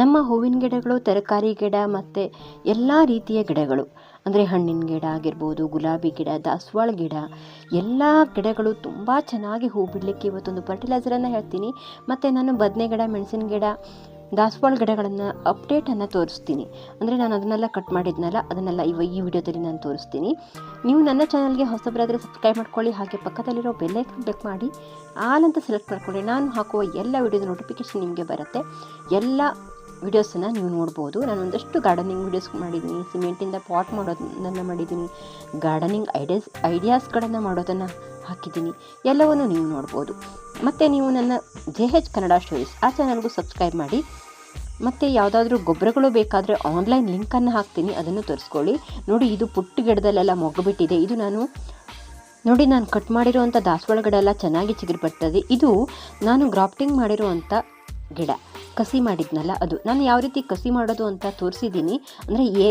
ನಮ್ಮ ಹೂವಿನ ಗಿಡಗಳು, ತರಕಾರಿ ಗಿಡ ಮತ್ತು ಎಲ್ಲ ರೀತಿಯ ಗಿಡಗಳು. ಅಂದರೆ ಹಣ್ಣಿನ ಗಿಡ ಆಗಿರ್ಬೋದು, ಗುಲಾಬಿ ಗಿಡ, ದಾಸವಾಳ ಗಿಡ, ಎಲ್ಲ ಗಿಡಗಳು ತುಂಬ ಚೆನ್ನಾಗಿ ಹೂ ಬಿಡಲಿಕ್ಕೆ ಇವತ್ತೊಂದು ಫರ್ಟಿಲೈಸರನ್ನು ಹೇಳ್ತೀನಿ. ಮತ್ತು ನಾನು ಬದನೆ ಗಿಡ, ಮೆಣಸಿನ ಗಿಡ, ದಾಸವಾಳ ಗಿಡಗಳನ್ನು ಅಪ್ಡೇಟನ್ನು ತೋರಿಸ್ತೀನಿ. ಅಂದರೆ ನಾನು ಅದನ್ನೆಲ್ಲ ಕಟ್ ಮಾಡಿದ್ನಲ್ಲ, ಅದನ್ನೆಲ್ಲ ಇವ ಈ ವಿಡಿಯೋದಲ್ಲಿ ನಾನು ತೋರಿಸ್ತೀನಿ. ನೀವು ನನ್ನ ಚಾನಲ್ಗೆ ಹೊಸಬರಾದರೆ ಸಬ್ಸ್ಕ್ರೈಬ್ ಮಾಡ್ಕೊಳ್ಳಿ, ಹಾಗೆ ಪಕ್ಕದಲ್ಲಿರೋ ಬೆಲ್ಲೈಕನ್ ಕ್ಲಿಕ್ ಮಾಡಿ, ಆಲ್ ಸೆಲೆಕ್ಟ್ ಮಾಡ್ಕೊಳ್ಳಿ. ನಾನು ಹಾಕುವ ಎಲ್ಲ ವಿಡಿಯೋದ ನೋಟಿಫಿಕೇಷನ್ ನಿಮಗೆ ಬರುತ್ತೆ. ಎಲ್ಲ ವಿಡಿಯೋಸನ್ನು ನೀವು ನೋಡ್ಬೋದು. ನಾನು ಒಂದಷ್ಟು ಗಾರ್ಡನಿಂಗ್ ವಿಡಿಯೋಸ್ ಮಾಡಿದ್ದೀನಿ. ಸಿಮೆಂಟಿಂದ ಪಾಟ್ ಮಾಡೋದನ್ನು ಮಾಡಿದ್ದೀನಿ. ಗಾರ್ಡನಿಂಗ್ ಐಡಿಯಾಸ್ ಐಡಿಯಾಸ್ಗಳನ್ನು ಮಾಡೋದನ್ನು ಹಾಕಿದ್ದೀನಿ. ಎಲ್ಲವನ್ನು ನೀವು ನೋಡ್ಬೋದು. ಮತ್ತು ನೀವು ನನ್ನ ಜೆ ಹೆಚ್ ಕನ್ನಡ ಸ್ಟೋರೀಸ್ ಆ ಚಾನಲ್ಗೂ ಸಬ್ಸ್ಕ್ರೈಬ್ ಮಾಡಿ. ಮತ್ತು ಯಾವುದಾದ್ರೂ ಗೊಬ್ಬರಗಳು ಬೇಕಾದರೆ ಆನ್ಲೈನ್ ಲಿಂಕನ್ನು ಹಾಕ್ತೀನಿ. ಅದನ್ನು ತರಿಸ್ಕೊಳ್ಳಿ. ನೋಡಿ, ಇದು ಪುಟ್ಟ ಗಿಡದಲ್ಲೆಲ್ಲ ಮೊಗ್ಗುಬಿಟ್ಟಿದೆ. ಇದು ನಾನು, ನೋಡಿ, ನಾನು ಕಟ್ ಮಾಡಿರುವಂಥ ದಾಸವಾಳ ಗಿಡ ಎಲ್ಲ ಚೆನ್ನಾಗಿ ಚಿಗುರು ಇದು ನಾನು ಗ್ರಾಫ್ಟಿಂಗ್ ಮಾಡಿರುವಂಥ ಗಿಡ. ಕಸಿ ಮಾಡಿದ್ನಲ್ಲ ಅದು. ನಾನು ಯಾವ ರೀತಿ ಕಸಿ ಮಾಡೋದು ಅಂತ ತೋರಿಸಿದ್ದೀನಿ. ಅಂದರೆ ಏ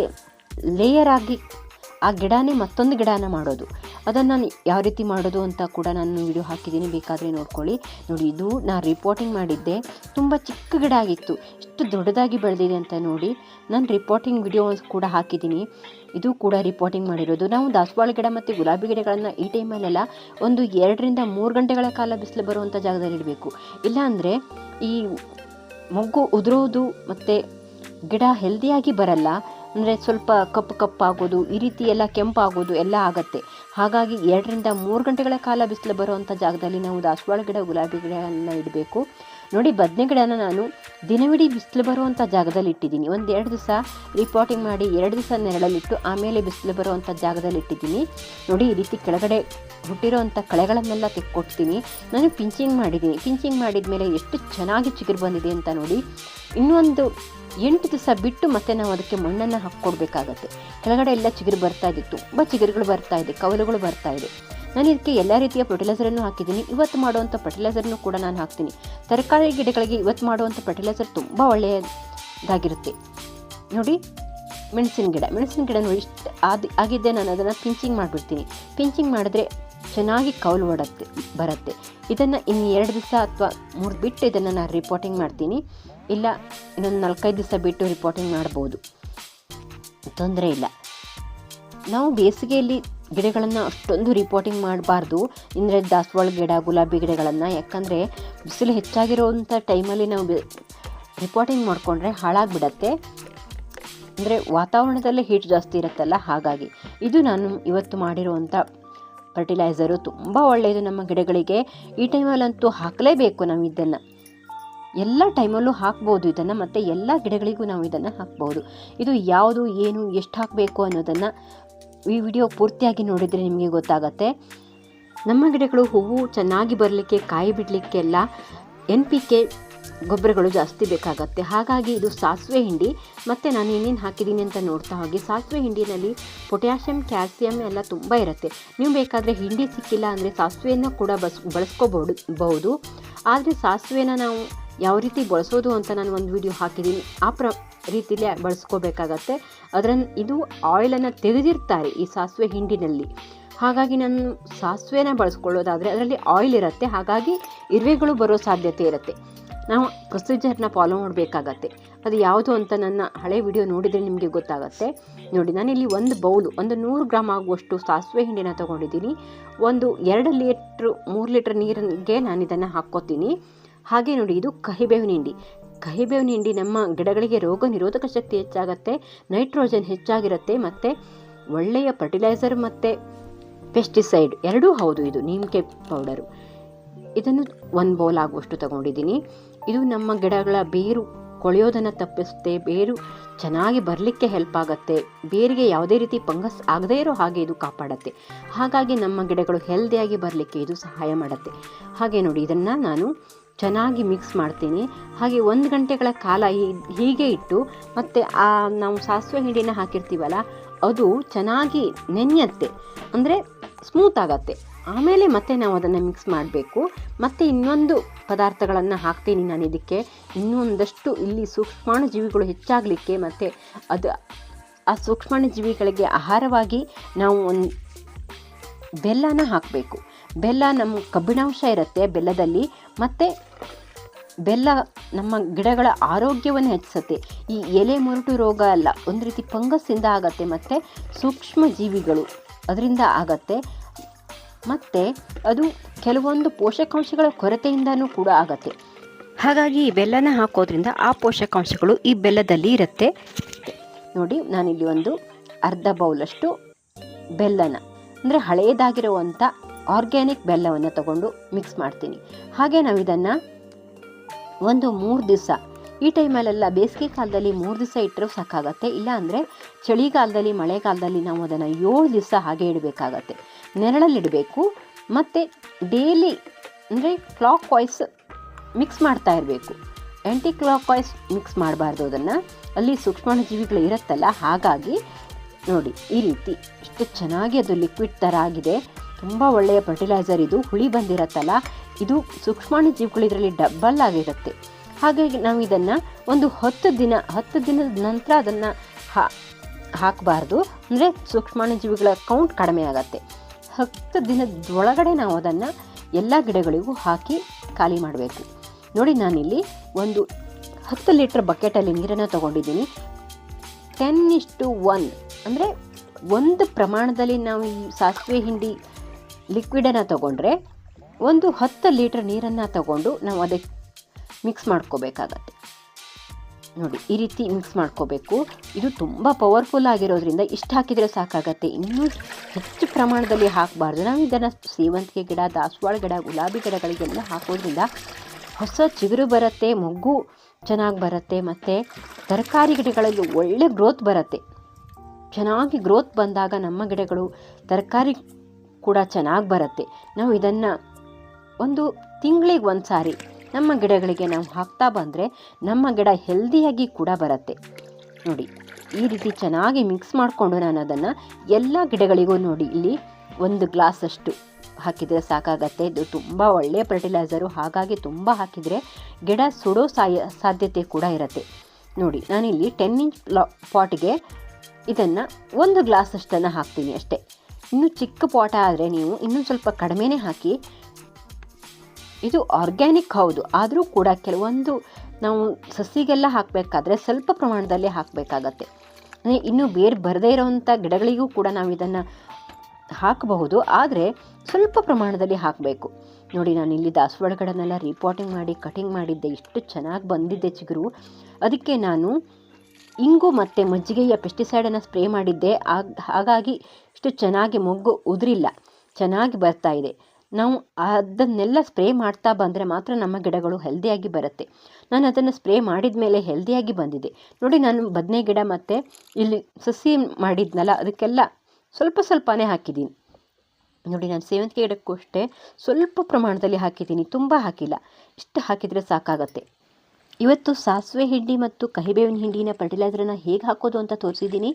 ಲೇಯರ್ ಆಗಿ, ಆ ಗಿಡನೇ ಮತ್ತೊಂದು ಗಿಡನ ಮಾಡೋದು. ಅದನ್ನು ನಾನು ಯಾವ ರೀತಿ ಮಾಡೋದು ಅಂತ ಕೂಡ ನಾನು ವಿಡಿಯೋ ಹಾಕಿದ್ದೀನಿ. ಬೇಕಾದರೆ ನೋಡ್ಕೊಳ್ಳಿ. ನೋಡಿ, ಇದು ನಾನು ರಿಪೋರ್ಟಿಂಗ್ ಮಾಡಿದ್ದೆ. ತುಂಬ ಚಿಕ್ಕ ಗಿಡ ಆಗಿತ್ತು. ಇಷ್ಟು ದೊಡ್ಡದಾಗಿ ಬೆಳೆದಿದೆ ಅಂತ ನೋಡಿ ನಾನು ರಿಪೋರ್ಟಿಂಗ್ ವಿಡಿಯೋ ಕೂಡ ಹಾಕಿದ್ದೀನಿ. ಇದು ಕೂಡ ರಿಪೋರ್ಟಿಂಗ್ ಮಾಡಿರೋದು. ನಾವು ದಾಸವಾಳ ಗಿಡ ಮತ್ತು ಗುಲಾಬಿ ಗಿಡಗಳನ್ನು ಈ ಟೈಮಲ್ಲೆಲ್ಲ ಒಂದು ಎರಡರಿಂದ ಮೂರು ಗಂಟೆಗಳ ಕಾಲ ಬಿಸಿಲು ಬರುವಂಥ ಜಾಗದಲ್ಲಿ ಇಡಬೇಕು. ಇಲ್ಲಾಂದರೆ ಈ ಮೊಗ್ಗು ಉದುರೋದು ಮತ್ತು ಗಿಡ ಹೆಲ್ದಿಯಾಗಿ ಬರಲ್ಲ, ಅಂದರೆ ಸ್ವಲ್ಪ ಕಪ್ಪು ಕಪ್ಪಾಗೋದು, ಈ ರೀತಿ ಎಲ್ಲ ಕೆಂಪಾಗೋದು ಎಲ್ಲ ಆಗುತ್ತೆ. ಹಾಗಾಗಿ ಎರಡರಿಂದ ಮೂರು ಗಂಟೆಗಳ ಕಾಲ ಬಿಸಿಲು ಬರುವಂಥ ಜಾಗದಲ್ಲಿ ನಾವು ದಾಸವಾಳ ಗಿಡ, ಗುಲಾಬಿ ಗಿಡವನ್ನು ಇಡಬೇಕು. ನೋಡಿ, ಬದನೆ ಗಿಡನ ನಾನು ದಿನವಿಡೀ ಬಿಸಿಲು ಬರುವಂಥ ಜಾಗದಲ್ಲಿ ಇಟ್ಟಿದ್ದೀನಿ. ಒಂದು ಎರಡು ದಿವಸ ರಿಪೋರ್ಟಿಂಗ್ ಮಾಡಿ, ಎರಡು ದಿವಸ ನೆರಳಲ್ಲಿಟ್ಟು ಆಮೇಲೆ ಬಿಸಿಲು ಬರುವಂಥ ಜಾಗದಲ್ಲಿ ಇಟ್ಟಿದ್ದೀನಿ. ನೋಡಿ, ಈ ರೀತಿ ಕೆಳಗಡೆ ಹುಟ್ಟಿರೋವಂಥ ಕಳೆಗಳನ್ನೆಲ್ಲ ತೆಕ್ಕೊಡ್ತೀನಿ. ನಾನು ಪಿಂಚಿಂಗ್ ಮಾಡಿದ್ದೀನಿ. ಪಿಂಚಿಂಗ್ ಮಾಡಿದ ಮೇಲೆ ಎಷ್ಟು ಚೆನ್ನಾಗಿ ಚಿಗುರು ಬಂದಿದೆ ಅಂತ ನೋಡಿ, ಇನ್ನೊಂದು ಎಂಟು ದಿವಸ ಬಿಟ್ಟು ಮತ್ತೆ ನಾವು ಅದಕ್ಕೆ ಮಣ್ಣನ್ನು ಹಾಕ್ಕೊಡ್ಬೇಕಾಗತ್ತೆ. ಕೆಳಗಡೆ ಎಲ್ಲ ಚಿಗುರು ಬರ್ತಾ ಇದೆ ತುಂಬ ಚಿಗುರುಗಳು ಬರ್ತಾ ಇದೆ, ಕವಲುಗಳು ಬರ್ತಾ ಇದೆ. ನಾನು ಇದಕ್ಕೆ ಎಲ್ಲ ರೀತಿಯ ಫರ್ಟಿಲೈಸರನ್ನು ಹಾಕಿದ್ದೀನಿ. ಇವತ್ತು ಮಾಡುವಂಥ ಫರ್ಟಿಲೈಸರ್ನು ಕೂಡ ನಾನು ಹಾಕ್ತೀನಿ. ತರಕಾರಿ ಗಿಡಗಳಿಗೆ ಇವತ್ತು ಮಾಡುವಂಥ ಫರ್ಟಿಲೈಸರ್ ತುಂಬ ಒಳ್ಳೆಯದಾಗಿರುತ್ತೆ. ನೋಡಿ, ಮೆಣಸಿನ ಗಿಡ. ಮೆಣಸಿನ ಗಿಡ ನೋಡಿ, ಇಷ್ಟು ಅದು ಆಗಿದ್ದೆ ನಾನು ಅದನ್ನು ಪಿಂಚಿಂಗ್ ಮಾಡಿಬಿಡ್ತೀನಿ. ಪಿಂಚಿಂಗ್ ಮಾಡಿದ್ರೆ ಚೆನ್ನಾಗಿ ಕೌಲು ಒಡತ್ತೆ, ಬರುತ್ತೆ. ಇದನ್ನು ಇನ್ನು ಎರಡು ದಿವಸ ಅಥವಾ ಮೂರು ಬಿಟ್ಟು ಇದನ್ನು ನಾನು ರಿಪೋರ್ಟಿಂಗ್ ಮಾಡ್ತೀನಿ. ಇಲ್ಲ, ಇನ್ನೊಂದು ನಾಲ್ಕೈದು ದಿವಸ ಬಿಟ್ಟು ರಿಪೋರ್ಟಿಂಗ್ ಮಾಡ್ಬೋದು. ತೊಂದರೆ ಇಲ್ಲ. ನಾವು ಬೇಸಿಗೆಯಲ್ಲಿ ಗಿಡಗಳನ್ನು ಅಷ್ಟೊಂದು ರಿಪೋರ್ಟಿಂಗ್ ಮಾಡಬಾರ್ದು. ಅಂದರೆ ದಾಸವಾಳ ಗಿಡ, ಗುಲಾಬಿ ಗಿಡಗಳನ್ನು. ಯಾಕಂದರೆ ಬಿಸಿಲು ಹೆಚ್ಚಾಗಿರುವಂಥ ಟೈಮಲ್ಲಿ ನಾವು ರಿಪೋರ್ಟಿಂಗ್ ಮಾಡಿಕೊಂಡ್ರೆ ಹಾಳಾಗಿಬಿಡತ್ತೆ. ಅಂದರೆ ವಾತಾವರಣದಲ್ಲಿ ಹೀಟ್ ಜಾಸ್ತಿ ಇರುತ್ತಲ್ಲ, ಹಾಗಾಗಿ. ಇದು ನಾನು ಇವತ್ತು ಮಾಡಿರುವಂಥ ಫರ್ಟಿಲೈಸರು ತುಂಬ ಒಳ್ಳೆಯದು ನಮ್ಮ ಗಿಡಗಳಿಗೆ. ಈ ಟೈಮಲ್ಲಂತೂ ಹಾಕಲೇಬೇಕು ನಾವು ಇದನ್ನು. ಎಲ್ಲ ಟೈಮಲ್ಲೂ ಹಾಕ್ಬೋದು ಇದನ್ನು, ಮತ್ತು ಎಲ್ಲ ಗಿಡಗಳಿಗೂ ನಾವು ಇದನ್ನು ಹಾಕ್ಬೋದು. ಇದು ಯಾವುದು, ಏನು, ಎಷ್ಟು ಹಾಕಬೇಕು ಅನ್ನೋದನ್ನು ಈ ವಿಡಿಯೋ ಪೂರ್ತಿಯಾಗಿ ನೋಡಿದರೆ ನಿಮಗೆ ಗೊತ್ತಾಗತ್ತೆ. ನಮ್ಮ ಗಿಡಗಳು ಹೂವು ಚೆನ್ನಾಗಿ ಬರಲಿಕ್ಕೆ, ಕಾಯಿ ಬಿಡಲಿಕ್ಕೆಲ್ಲ ಎನ್ ಪಿ ಕೆ ಗೊಬ್ಬರಗಳು ಜಾಸ್ತಿ ಬೇಕಾಗತ್ತೆ. ಹಾಗಾಗಿ ಇದು ಸಾಸಿವೆ ಹಿಂಡಿ. ಮತ್ತು ನಾನು ಏನೇನು ಹಾಕಿದ್ದೀನಿ ಅಂತ ನೋಡ್ತಾ ಹೋಗಿ, ಸಾಸಿವೆ ಹಿಂಡಿನಲ್ಲಿ ಪೊಟ್ಯಾಷಿಯಮ್ ಕ್ಯಾಲ್ಸಿಯಂ ಎಲ್ಲ ತುಂಬ ಇರುತ್ತೆ. ನೀವು ಬೇಕಾದರೆ ಹಿಂಡಿ ಸಿಕ್ಕಿಲ್ಲ ಅಂದರೆ ಸಾಸಿವೆಯನ್ನು ಕೂಡ ಬಸ್, ಬಳಸ್ಕೋಬಹುದು. ಬಹುದು ಆದರೆ ಸಾಸಿವೆನ ನಾವು ಯಾವ ರೀತಿ ಬಳಸೋದು ಅಂತ ನಾನು ಒಂದು ವಿಡಿಯೋ ಹಾಕಿದ್ದೀನಿ. ಆ ಪ್ರ, ರೀತಿಲೇ ಬಳಸ್ಕೋಬೇಕಾಗತ್ತೆ. ಅದರನ್ನು ಇದು ಆಯಿಲನ್ನು ತೆಗೆದಿರ್ತಾರೆ ಈ ಸಾಸಿವೆ ಹಿಂಡಿನಲ್ಲಿ. ಹಾಗಾಗಿ ನಾನು ಸಾಸಿವೆನ ಬಳಸ್ಕೊಳ್ಳೋದಾದರೆ ಅದರಲ್ಲಿ ಆಯಿಲ್ ಇರುತ್ತೆ, ಹಾಗಾಗಿ ಇರುವೆಗಳು ಬರೋ ಸಾಧ್ಯತೆ ಇರುತ್ತೆ. ನಾವು ಪ್ರೊಸೀಜರ್ನ ಫಾಲೋ ಮಾಡಬೇಕಾಗತ್ತೆ. ಅದು ಯಾವುದು ಅಂತ ನನ್ನ ಹಳೆ ವಿಡಿಯೋ ನೋಡಿದರೆ ನಿಮಗೆ ಗೊತ್ತಾಗುತ್ತೆ. ನೋಡಿ, ನಾನಿಲ್ಲಿ ಒಂದು ಬೌಲು ಒಂದು ನೂರು ಗ್ರಾಮ್ ಆಗುವಷ್ಟು ಸಾಸಿವೆ ಹಿಂಡಿನ ತೊಗೊಂಡಿದ್ದೀನಿ. ಒಂದು ಎರಡು ಲೀಟ್ರ್, ಮೂರು ಲೀಟ್ರ್ ನೀರಿಗೆ ನಾನು ಇದನ್ನು ಹಾಕ್ಕೋತೀನಿ. ಹಾಗೆ ನೋಡಿ, ಇದು ಕಹಿಬೇವಿನ ಹಿಂಡಿ. ಕಹಿಬೇವಿನ ಹಿಂಡಿ ನಮ್ಮ ಗಿಡಗಳಿಗೆ ರೋಗ ನಿರೋಧಕ ಶಕ್ತಿ ಹೆಚ್ಚಾಗುತ್ತೆ ನೈಟ್ರೋಜನ್ ಹೆಚ್ಚಾಗಿರುತ್ತೆ ಮತ್ತು ಒಳ್ಳೆಯ ಫರ್ಟಿಲೈಸರ್ ಮತ್ತು ಪೆಸ್ಟಿಸೈಡ್ ಎರಡೂ ಹೌದು ಇದು ನೀಮ್ಕೆ ಪೌಡರು ಇದನ್ನು ಒಂದು ಬೌಲ್ ಆಗುವಷ್ಟು ತಗೊಂಡಿದ್ದೀನಿ. ಇದು ನಮ್ಮ ಗಿಡಗಳ ಬೇರು ಕೊಳೆಯೋದನ್ನು ತಪ್ಪಿಸುತ್ತೆ, ಬೇರು ಚೆನ್ನಾಗಿ ಬರಲಿಕ್ಕೆ ಹೆಲ್ಪ್ ಆಗುತ್ತೆ, ಬೇರಿಗೆ ಯಾವುದೇ ರೀತಿ ಫಂಗಸ್ ಆಗದೇ ಇರೋ ಹಾಗೆ ಇದು ಕಾಪಾಡುತ್ತೆ. ಹಾಗಾಗಿ ನಮ್ಮ ಗಿಡಗಳು ಹೆಲ್ದಿಯಾಗಿ ಬರಲಿಕ್ಕೆ ಇದು ಸಹಾಯ ಮಾಡುತ್ತೆ. ಹಾಗೆ ನೋಡಿ, ಇದನ್ನು ನಾನು ಚೆನ್ನಾಗಿ ಮಿಕ್ಸ್ ಮಾಡ್ತೀನಿ. ಹಾಗೆ ಒಂದು ಗಂಟೆಗಳ ಕಾಲ ಹೀಗೆ ಇಟ್ಟು ಮತ್ತು ಆ, ನಾವು ಸಾಸಿವೆ ಹಿಂಡಿನ ಹಾಕಿರ್ತೀವಲ್ಲ, ಅದು ಚೆನ್ನಾಗಿ ನೆನೆಯತ್ತೆ. ಅಂದರೆ ಸ್ಮೂತ್ ಆಗತ್ತೆ. ಆಮೇಲೆ ಮತ್ತೆ ನಾವು ಅದನ್ನು ಮಿಕ್ಸ್ ಮಾಡಬೇಕು. ಮತ್ತು ಇನ್ನೊಂದು ಪದಾರ್ಥಗಳನ್ನು ಹಾಕ್ತೀನಿ ನಾನು ಇದಕ್ಕೆ. ಇನ್ನೊಂದಷ್ಟು ಇಲ್ಲಿ ಸೂಕ್ಷ್ಮಾಣು ಜೀವಿಗಳು ಹೆಚ್ಚಾಗಲಿಕ್ಕೆ ಮತ್ತು ಅದು, ಆ ಸೂಕ್ಷ್ಮಾಣು ಜೀವಿಗಳಿಗೆ ಆಹಾರವಾಗಿ ನಾವು ಒಂದು ಬೆಲ್ಲನ ಹಾಕಬೇಕು. ಬೆಲ್ಲ ನಮ್ಮ ಕಬ್ಬಿಣಾಂಶ ಇರುತ್ತೆ ಬೆಲ್ಲದಲ್ಲಿ, ಮತ್ತು ಬೆಲ್ಲ ನಮ್ಮ ಗಿಡಗಳ ಆರೋಗ್ಯವನ್ನು ಹೆಚ್ಚಿಸುತ್ತೆ. ಈ ಎಲೆ ಮುರುಟು ರೋಗ ಅಲ್ಲ, ಒಂದು ರೀತಿ ಫಂಗಸ್ಸಿಂದ ಆಗತ್ತೆ, ಮತ್ತು ಸೂಕ್ಷ್ಮ ಜೀವಿಗಳು ಅದರಿಂದ ಆಗತ್ತೆ, ಮತ್ತು ಅದು ಕೆಲವೊಂದು ಪೋಷಕಾಂಶಗಳ ಕೊರತೆಯಿಂದನೂ ಕೂಡ ಆಗತ್ತೆ. ಹಾಗಾಗಿ ಈ ಬೆಲ್ಲನ ಹಾಕೋದ್ರಿಂದ ಆ ಪೋಷಕಾಂಶಗಳು ಈ ಬೆಲ್ಲದಲ್ಲಿ ಇರುತ್ತೆ. ನೋಡಿ, ನಾನಿಲ್ಲಿ ಒಂದು ಅರ್ಧ ಬೌಲಷ್ಟು ಬೆಲ್ಲನ, ಅಂದರೆ ಹಳೆಯದಾಗಿರುವಂಥ ಆರ್ಗ್ಯಾನಿಕ್ ಬೆಲ್ಲವನ್ನು ತಗೊಂಡು ಮಿಕ್ಸ್ ಮಾಡ್ತೀನಿ. ಹಾಗೆ ನಾವು ಇದನ್ನು ಒಂದು ಮೂರು ದಿವಸ, ಈ ಟೈಮಲ್ಲೆಲ್ಲ ಬೇಸಿಗೆ ಕಾಲದಲ್ಲಿ ಮೂರು ದಿವಸ ಇಟ್ಟರೂ ಸಾಕಾಗತ್ತೆ. ಇಲ್ಲ ಅಂದರೆ ಚಳಿಗಾಲದಲ್ಲಿ, ಮಳೆಗಾಲದಲ್ಲಿ ನಾವು ಅದನ್ನು ಏಳು ದಿವಸ ಹಾಗೆ ಇಡಬೇಕಾಗತ್ತೆ. ನೆರಳಲ್ಲಿಡಬೇಕು ಮತ್ತು ಡೇಲಿ ಅಂದರೆ ಕ್ಲಾಕ್ ವಾಯ್ಸ್ ಮಿಕ್ಸ್ ಮಾಡ್ತಾ ಇರಬೇಕು. ಆ್ಯಂಟಿ ಕ್ಲಾಕ್ ವಾಯ್ಸ್ ಮಿಕ್ಸ್ ಮಾಡಬಾರ್ದು ಅದನ್ನು. ಅಲ್ಲಿ ಸೂಕ್ಷ್ಮಾಣುಜೀವಿಗಳು ಇರುತ್ತಲ್ಲ, ಹಾಗಾಗಿ ನೋಡಿ ಈ ರೀತಿ ಇಷ್ಟು ಚೆನ್ನಾಗಿ ಅದು ಲಿಕ್ವಿಡ್ ಥರ ಆಗಿದೆ. ತುಂಬ ಒಳ್ಳೆಯ ಫರ್ಟಿಲೈಸರ್ ಇದು ಹುಳಿ ಬಂದಿರತ್ತಲ್ಲ, ಇದು ಸೂಕ್ಷ್ಮಾಣು ಜೀವಿಗಳು ಇದರಲ್ಲಿ ಡಬ್ಬಲ್ ಆಗಿರುತ್ತೆ ಹಾಗಾಗಿ ನಾವು ಇದನ್ನು ಒಂದು ಹತ್ತು ದಿನ, ಹತ್ತು ದಿನದ ನಂತರ ಅದನ್ನು ಹಾ, ಹಾಕಬಾರ್ದು. ಅಂದರೆ ಸೂಕ್ಷ್ಮಾಣು ಜೀವಿಗಳ ಕೌಂಟ್ ಕಡಿಮೆ ಆಗುತ್ತೆ. ಹತ್ತು ದಿನದೊಳಗಡೆ ನಾವು ಅದನ್ನು ಎಲ್ಲ ಗಿಡಗಳಿಗೂ ಹಾಕಿ ಖಾಲಿ ಮಾಡಬೇಕು. ನೋಡಿ ನಾನಿಲ್ಲಿ ಒಂದು ಹತ್ತು ಲೀಟ್ರ್ ಬಕೆಟಲ್ಲಿ ನೀರನ್ನು ತೊಗೊಂಡಿದ್ದೀನಿ. ಟೆನ್ ಇಷ್ಟು ಒನ್ ಅಂದರೆ ಒಂದು ಪ್ರಮಾಣದಲ್ಲಿ ನಾವು ಈ ಸಾಸಿವೆ ಹಿಂಡಿ ಲಿಕ್ವಿಡನ್ನು ತಗೊಂಡ್ರೆ ಒಂದು ಹತ್ತು ಲೀಟ್ರ್ ನೀರನ್ನು ತಗೊಂಡು ನಾವು ಅದಕ್ಕೆ ಮಿಕ್ಸ್ ಮಾಡ್ಕೋಬೇಕಾಗತ್ತೆ. ನೋಡಿ, ಈ ರೀತಿ ಮಿಕ್ಸ್ ಮಾಡ್ಕೋಬೇಕು. ಇದು ತುಂಬ ಪವರ್ಫುಲ್ ಆಗಿರೋದ್ರಿಂದ ಇಷ್ಟು ಹಾಕಿದರೆ ಸಾಕಾಗತ್ತೆ. ಇನ್ನೂ ಹೆಚ್ಚು ಪ್ರಮಾಣದಲ್ಲಿ ಹಾಕಬಾರ್ದು. ನಾವು ಇದನ್ನು ಸೇವಂತಿಗೆ ಗಿಡ, ದಾಸವಾಳ ಗಿಡ, ಗುಲಾಬಿ ಗಿಡಗಳಿಗೆಲ್ಲ ಹಾಕೋದ್ರಿಂದ ಹೊಸ ಚಿಗುರು ಬರುತ್ತೆ, ಮೊಗ್ಗು ಚೆನ್ನಾಗಿ ಬರುತ್ತೆ, ಮತ್ತು ತರಕಾರಿ ಗಿಡಗಳಲ್ಲಿ ಒಳ್ಳೆ ಗ್ರೋತ್ ಬರುತ್ತೆ. ಚೆನ್ನಾಗಿ ಗ್ರೋತ್ ಬಂದಾಗ ನಮ್ಮ ಗಿಡಗಳು ತರಕಾರಿ ಕೂಡ ಚೆನ್ನಾಗಿ ಬರುತ್ತೆ. ನಾವು ಇದನ್ನು ಒಂದು ತಿಂಗಳಿಗೆ ಒಂದು ಸಾರಿ ನಮ್ಮ ಗಿಡಗಳಿಗೆ ನಾವು ಹಾಕ್ತಾ ಬಂದರೆ ನಮ್ಮ ಗಿಡ ಹೆಲ್ದಿಯಾಗಿ ಕೂಡ ಬರುತ್ತೆ. ನೋಡಿ, ಈ ರೀತಿ ಚೆನ್ನಾಗಿ ಮಿಕ್ಸ್ ಮಾಡಿಕೊಂಡು ನಾನು ಅದನ್ನು ಎಲ್ಲ ಗಿಡಗಳಿಗೂ ನೋಡಿ, ಇಲ್ಲಿ ಒಂದು ಗ್ಲಾಸಷ್ಟು ಹಾಕಿದರೆ ಸಾಕಾಗತ್ತೆ. ಇದು ತುಂಬ ಒಳ್ಳೆಯ ಫರ್ಟಿಲೈಸರು ಹಾಗಾಗಿ ತುಂಬ ಹಾಕಿದರೆ ಗಿಡ ಸುಡೋ ಸಾಧ್ಯತೆ ಕೂಡ ಇರುತ್ತೆ. ನೋಡಿ, ನಾನಿಲ್ಲಿ ಟೆನ್ ಇಂಚ್ ಪಾಟ್ಗೆ ಇದನ್ನು ಒಂದು ಗ್ಲಾಸಷ್ಟನ್ನು ಹಾಕ್ತೀನಿ ಅಷ್ಟೇ. ಇನ್ನು ಚಿಕ್ಕ ಪಾಟ ಆದರೆ ನೀವು ಇನ್ನೂ ಸ್ವಲ್ಪ ಕಡಿಮೆನೇ ಹಾಕಿ. ಇದು ಆರ್ಗ್ಯಾನಿಕ್ ಹೌದು. ಆದರೂ ಕೂಡ ಕೆಲವೊಂದು ನಾವು ಸಸಿಗೆಲ್ಲ ಹಾಕಬೇಕಾದ್ರೆ ಸ್ವಲ್ಪ ಪ್ರಮಾಣದಲ್ಲಿ ಹಾಕಬೇಕಾಗತ್ತೆ. ಅಂದರೆ ಇನ್ನು ಬೇರೆ ಬರದೇ ಇರೋವಂಥ ಗಿಡಗಳಿಗೂ ಕೂಡ ನಾವು ಇದನ್ನು ಹಾಕಬಹುದು. ಆದರೆ ಸ್ವಲ್ಪ ಪ್ರಮಾಣದಲ್ಲಿ ಹಾಕಬೇಕು. ನೋಡಿ, ನಾನು ಇಲ್ಲಿ ದಾಸವಾಳಗಳನ್ನೆಲ್ಲ ರಿಪೋರ್ಟಿಂಗ್ ಮಾಡಿ ಕಟಿಂಗ್ ಮಾಡಿದ್ದೆ. ಇಷ್ಟು ಚೆನ್ನಾಗಿ ಬಂದಿದ್ದೆ ಚಿಗುರು. ಅದಕ್ಕೆ ನಾನು ಇಂಗು ಮತ್ತು ಮಜ್ಜಿಗೆಯ ಪೆಸ್ಟಿಸೈಡನ್ನು ಸ್ಪ್ರೇ ಮಾಡಿದ್ದೆ. ಹಾಗಾಗಿ ಇಷ್ಟು ಚೆನ್ನಾಗಿ ಮೊಗ್ಗು ಉದುರಿಲ್ಲ. ಚೆನ್ನಾಗಿ ಬರ್ತಾ ಇದೆ. ನಾವು ಅದನ್ನೆಲ್ಲ ಸ್ಪ್ರೇ ಮಾಡ್ತಾ ಬಂದರೆ ಮಾತ್ರ ನಮ್ಮ ಗಿಡಗಳು ಹೆಲ್ದಿಯಾಗಿ ಬರುತ್ತೆ. ನಾನು ಅದನ್ನು ಸ್ಪ್ರೇ ಮಾಡಿದ ಮೇಲೆ ಹೆಲ್ದಿಯಾಗಿ ಬಂದಿದೆ. ನೋಡಿ, ನಾನು ಬದನೆ ಗಿಡ ಮತ್ತು ಇಲ್ಲಿ ಸಸಿ ಮಾಡಿದ್ನಲ್ಲ, ಅದಕ್ಕೆಲ್ಲ ಸ್ವಲ್ಪ ಸ್ವಲ್ಪನೇ ಹಾಕಿದ್ದೀನಿ. ನೋಡಿ, ನಾನು ಸೇವಂತಿಗೆ ಗಿಡಕ್ಕೂ ಅಷ್ಟೇ ಸ್ವಲ್ಪ ಪ್ರಮಾಣದಲ್ಲಿ ಹಾಕಿದ್ದೀನಿ. ತುಂಬ ಹಾಕಿಲ್ಲ. ಇಷ್ಟು ಹಾಕಿದರೆ ಸಾಕಾಗತ್ತೆ. ಇವತ್ತು ಸಾಸಿವೆ ಹಿಂಡಿ ಮತ್ತು ಕಹಿಬೇವಿನ ಹಿಂಡಿನ ಫರ್ಟಿಲೈಸರನ್ನು ಹೇಗೆ ಹಾಕೋದು ಅಂತ ತೋರಿಸಿದ್ದೀನಿ.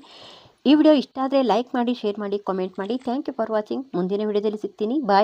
ಈ ವಿಡಿಯೋ ಇಷ್ಟ ಆದರೆ ಲೈಕ್ ಮಾಡಿ ಶೇರ್ ಮಾಡಿ ಕಾಮೆಂಟ್ ಮಾಡಿ. ಥ್ಯಾಂಕ್ ಯು ಫಾರ್ ವಾಚಿಂಗ್ ಮುಂದಿನ ವಿಡಿಯೋದಲ್ಲಿ ಸಿಗ್ತೀನಿ. ಬಾಯ್